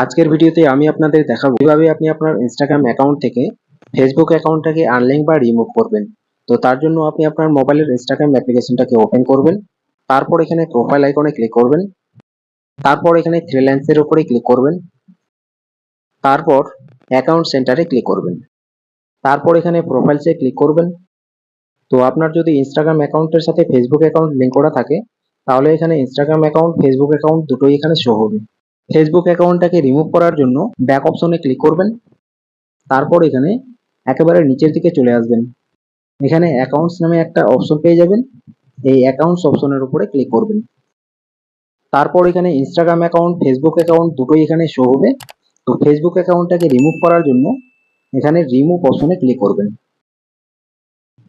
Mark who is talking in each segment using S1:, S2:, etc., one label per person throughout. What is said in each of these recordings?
S1: আজকের ভিডিওতে আমি আপনাদের দেখাবো কীভাবে আপনি আপনার ইনস্টাগ্রাম অ্যাকাউন্ট থেকে ফেসবুক অ্যাকাউন্টটাকে আনলিঙ্ক বা রিমুভ করবেন। তো তার জন্য আপনি আপনার মোবাইলের ইনস্টাগ্রাম অ্যাপ্লিকেশনটাকে ওপেন করবেন, তারপর এখানে প্রোফাইল আইকনে ক্লিক করবেন, তারপর এখানে থ্রি লাইন্সের উপরে ক্লিক করবেন, তারপর অ্যাকাউন্ট সেন্টারে ক্লিক করবেন। তারপর এখানে প্রোফাইলসে ক্লিক করবেন। তো আপনার যদি ইনস্টাগ্রাম অ্যাকাউন্টের সাথে ফেসবুক অ্যাকাউন্ট লিঙ্ক করা থাকে, তাহলে এখানে ইনস্টাগ্রাম অ্যাকাউন্ট ফেসবুক অ্যাকাউন্ট দুটোই এখানে শো হবে। ফেসবুক অ্যাকাউন্টটাকে রিমুভ করার জন্য ব্যাক অপশনে ক্লিক করবেন। তারপর এখানে একেবারে নিচের দিকে চলে আসবেন। এখানে অ্যাকাউন্টস নামে একটা অপশন পেয়ে যাবেন। এই অ্যাকাউন্টস অপশনের উপরে ক্লিক করবেন। তারপর এখানে ইনস্টাগ্রাম অ্যাকাউন্ট ফেসবুক অ্যাকাউন্ট দুটোই এখানে শো হবে। তো ফেসবুক অ্যাকাউন্টটাকে রিমুভ করার জন্য এখানে রিমুভ অপশনে ক্লিক করবেন।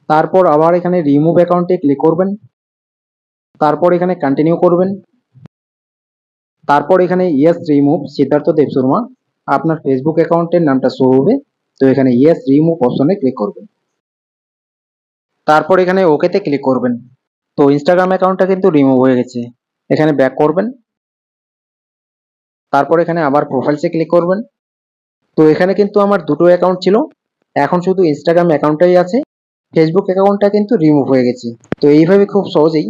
S1: তারপর আবার এখানে রিমুভ অ্যাকাউন্টে ক্লিক করবেন। তারপর এখানে কন্টিনিউ করবেন। তারপর এখানে ইয়েস রিমুভ সিদ্ধার্থ দেব শর্মা। আপনার ফেসবুক অ্যাকাউন্টের নামটা শো হবে। তো এখানে ইয়েস রিমুভ অপশনে ক্লিক করবেন। তারপর এখানে ওকেতে ক্লিক করবেন। তো ইনস্টাগ্রাম অ্যাকাউন্টটা কিন্তু রিমুভ হয়ে গেছে। এখানে ব্যাক করবেন। তারপর এখানে আবার প্রোফাইলসে ক্লিক করবেন। তো এখানে কিন্তু আমার দুটো অ্যাকাউন্ট ছিল। এখন শুধু ইনস্টাগ্রাম অ্যাকাউন্টটাই আছে। ফেসবুক অ্যাকাউন্টটা কিন্তু রিমুভ হয়ে গেছে। তো এইভাবে খুব সহজেই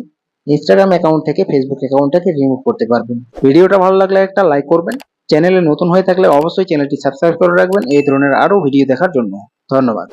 S1: ইনস্টাগ্রাম অ্যাকাউন্ট থেকে ফেসবুক অ্যাকাউন্টটাকে রিমুভ করতে পারবেন। ভিডিওটা ভালো লাগলে একটা লাইক করবেন। চ্যানেলে নতুন হয়ে থাকলে অবশ্যই চ্যানেলটি সাবস্ক্রাইব করে রাখবেন। এই ধরনের আরও ভিডিও দেখার জন্য ধন্যবাদ।